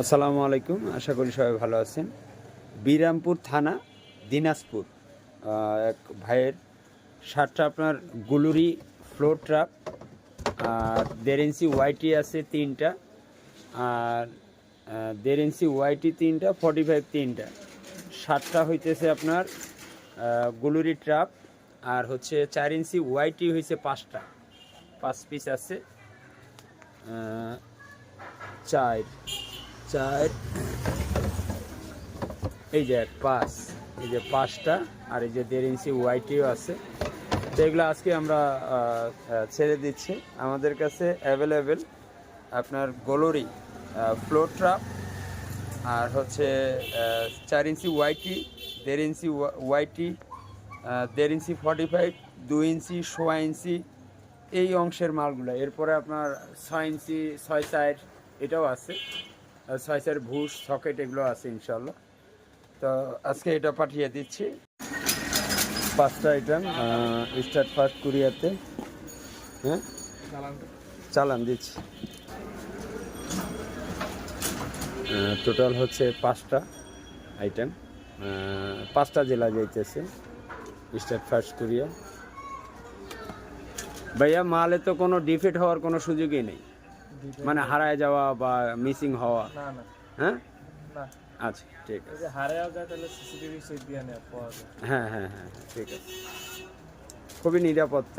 আসসালামু আলাইকুম, আশা করি সবাই ভালো আছেন। বিরামপুর থানা, দিনাজপুর। এক ভাইয়ের শার্টটা আপনার গুলুরি ফ্লোর ট্রাপ, আর দেড় ইঞ্চি ওয়াইটি আছে তিনটা, আর দেড় ইঞ্চি ওয়াইটি তিনটা ফর্টি ফাইভ তিনটা। শার্টটা হইতেছে আপনার গুলুরি ট্রাপ, আর হচ্ছে চার ইঞ্চি ওয়াইটি হয়েছে পাঁচটা। পাঁচ পিস আছে চার। চার। এই যে পাঁচ, এই যে পাঁচটা, আর এই যে দেড় ইঞ্চি ওয়াইটিও আছে। তো এগুলো আজকে আমরা ছেড়ে দিচ্ছি। আমাদের কাছে অ্যাভেলেবেল আপনার গোলরি ফ্লোর ট্রাপ আর হচ্ছে চার ইঞ্চি ওয়াইটি, দেড় ইঞ্চি ওয়াইটি দেড় ইঞ্চি ফর্টি ফাইভ দুই ইঞ্চি, সোয়া ইঞ্চি, এই অংশের মালগুলো। এরপরে আপনার ছয় ইঞ্চি, ছয় চার, এটাও আছে। চার ভুষ সকেট এগুলো আছে ইনশাল্লাহ তো আজকে এটা পাঠিয়ে দিচ্ছি। পাঁচটা আইটেম স্টার্ট ফার্স্ট কুরিয়াতে হ্যাঁ? চালান দিচ্ছি। টোটাল হচ্ছে পাঁচটা আইটেম পাঁচটা জেলা যাইতেছে স্টার্ট ফার্স্ট কুরিয়া ভাইয়া, মালে তো কোনো ডিফেক্ট হওয়ার কোনো সুযোগই নেই। মানে হারায় যাওয়া বা মিসিং হওয়া? হ্যাঁ? আচ্ছা ঠিক আছে। হারায় যায় তাহলে সিসিটিভি সেট দিয়ে নেওয়া যায়। হ্যাঁ হ্যাঁ হ্যাঁ ঠিক আছে। খুবই নিরাপত্তা